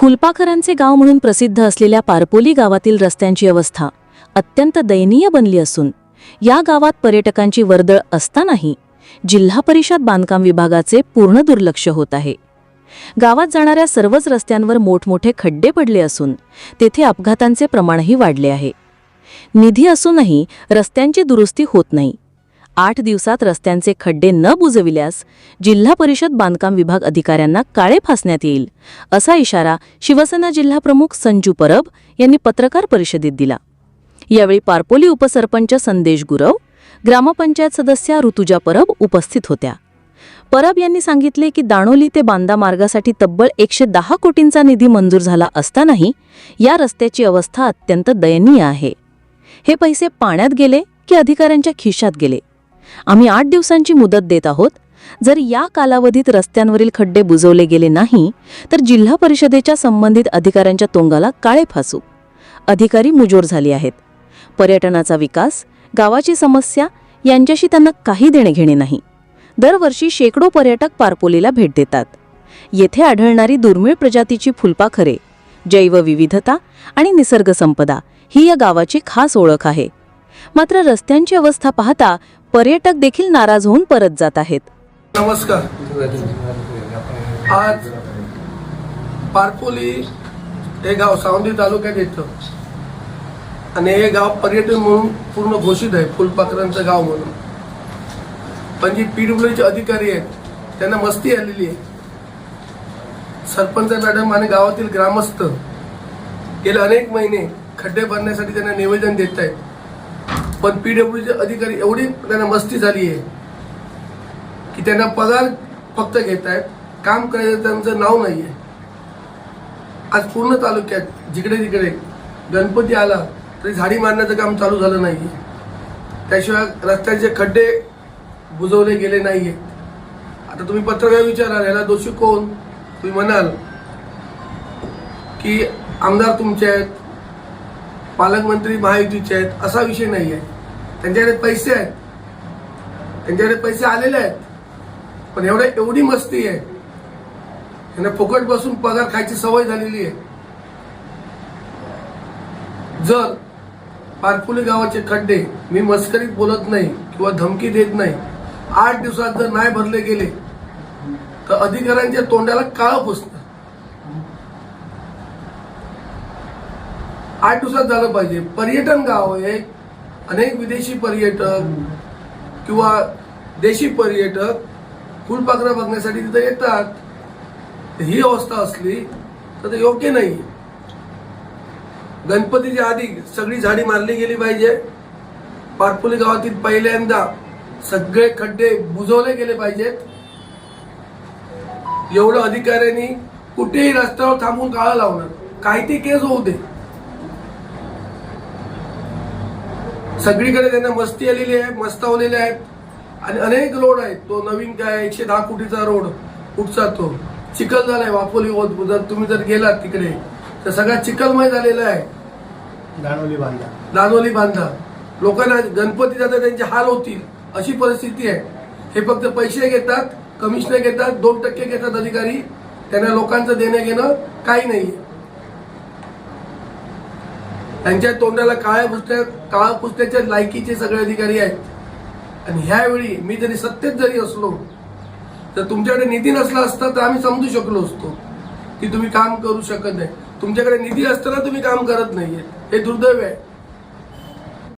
फुलपाखरांचे गाव म्हणून प्रसिद्ध असलेल्या पारपोली गावातील रस्त्यांची अवस्था अत्यंत दयनीय बनली असून या गावात पर्यटकांची वर्दळ असतानाही जिल्हा परिषद बांधकाम विभागाचे पूर्ण दुर्लक्ष होत आहे. गावात जाणाऱ्या सर्वच रस्त्यांवर मोठमोठे खड्डे पडले असून तेथे अपघातांचे प्रमाणही वाढले आहे. निधी असूनही रस्त्यांची दुरुस्ती होत नाही. आठ दिवसात रस्त्यांचे खड्डे न बुजविल्यास जिल्हा परिषद बांधकाम विभाग अधिकाऱ्यांना काळे फासण्यात येईल असा इशारा शिवसेना जिल्हाप्रमुख संजू परब यांनी पत्रकार परिषदेत दिला. यावेळी पारपोली उपसरपंच संदेश गुरव ग्रामपंचायत सदस्या ऋतुजा परब उपस्थित होत्या. परब यांनी सांगितले की दाणोली ते बांदा मार्गासाठी तब्बल एकशे दहा कोटींचा निधी मंजूर झाला असतानाही या रस्त्याची अवस्था अत्यंत दयनीय आहे. हे पैसे पाण्यात गेले की अधिकाऱ्यांच्या खिशात गेले? आम्ही आठ दिवसांची मुदत देत आहोत. जर या कालावधीत रस्त्यांवरील खड्डे बुजवले गेले नाही तर जिल्हा परिषदेच्या संबंधित अधिकाऱ्यांच्या तोंगाला काळे फासू. अधिकारी मुजोर झाले आहेत. पर्यटनाचा विकास गावाची समस्या यांच्याशी त्यांना काही देणे घेणे नाही. दरवर्षी शेकडो पर्यटक पारपोलीला भेट देतात. येथे आढळणारी दुर्मिळ प्रजातीची फुलपाखरे जैवविविधता आणि निसर्गसंपदा ही या गावाची खास ओळख आहे. मात्र रस्त्यांची अवस्था पाहता पर्यटक देखील नाराज होऊन परत जात आहेत. नमस्कार. आज पारपोली हे गाव सावंगी तालुक्यात येतं. आणि हे गाव पर्यटन म्हणून पूर्ण घोषित आहे फुलपाखरांचं गाव म्हणून. पण जी पीडब्ल्यूचे अधिकारी आहेत त्यांना मस्ती आलेली आहे. सरपंच मॅडम आणि गावातील ग्रामस्थ गेले अनेक महिने खड्डे भरण्यासाठी त्यांना निवेदन देत आहेत. पण पीडब्ल्यूचे अधिकारी एवढी त्यांना मस्ती झाली आहे की त्यांना पगार फक्त घेत आहेत काम करायचं त्यांचं नाव नाही आहे आज पूर्ण तालुक्यात जिकडे तिकडे गणपती आला तरी झाडी मारण्याचं काम चालू झालं नाही आहे त्याशिवाय रस्त्याचे खड्डे बुजवले गेले नाही आहेत आता तुम्ही पत्रकार विचाराल याला दोषी कोण? तुम्ही म्हणाल की आमदार तुमचे आहेत पालकमंत्री महायुतीचे आहेत असा विषय नाही आहे त्यांच्याकडे पैसे आहेत. त्यांच्याकडे पैसे आलेले आहेत. पण एवढ्या एवढी मस्ती आहे. त्यांना फुकट बसून पगार खायची सवय झालेली आहे. जर पारपुली गावाचे खड्डे मी मस्करीत बोलत नाही किंवा धमकी देत नाही आठ दिवसात जर नाही भरले गेले तर अधिकाऱ्यांच्या तोंडाला काळं पुसतं. आठ दिवसात झालं पाहिजे. पर्यटन गाव आहे. अनेक विदेशी पर्यटक किंवा देशी पर्यटक फुलपाखरं बघण्यासाठी तिथं येतात. ही अवस्था असली तर ते योग्य नाही. गणपतीच्या आधी सगळी झाडी मारली गेली पाहिजे. पारपुली गावातील पहिल्यांदा सगळे खड्डे बुजवले गेले पाहिजेत. एवढं अधिकाऱ्यांनी कुठेही रस्त्यावर थांबून काळा लावणार काही ते केस होऊ दे. सगळीकडे त्यांना मस्ती आलेली आहे मस्तावलेले आहेत आणि अनेक रोड आहेत. तो नवीन काय एकशे दहा कोटीचा रोड कुठचा तो? चिखल झालाय वापोली होत. जर तुम्ही जर गेलात तिकडे तर सगळा चिखलमय झालेला आहे. दाणोली बांधा. दानोली बांधा. लोकांना गणपती जाता त्यांचे हाल होतील अशी परिस्थिती आहे. हे फक्त पैसे घेतात कमिशनर घेतात दोन टक्के घेतात अधिकारी. त्यांना लोकांचं देणं घेणं काही नाही त्यांच्या तोंडाला काळ्या पुस्त्या काळ्या पुस्त्याच्या लायकीचे सगळे अधिकारी आहेत. आणि ह्यावेळी मी जरी सत्तेत जरी असलो तर तुमच्याकडे निधी नसला असता तर आम्ही समजू शकलो असतो. की तुम्ही काम करू शकत नाही. तुमच्याकडे निधी असताना तुम्ही काम करत नाहीये. हे दुर्दैव आहे.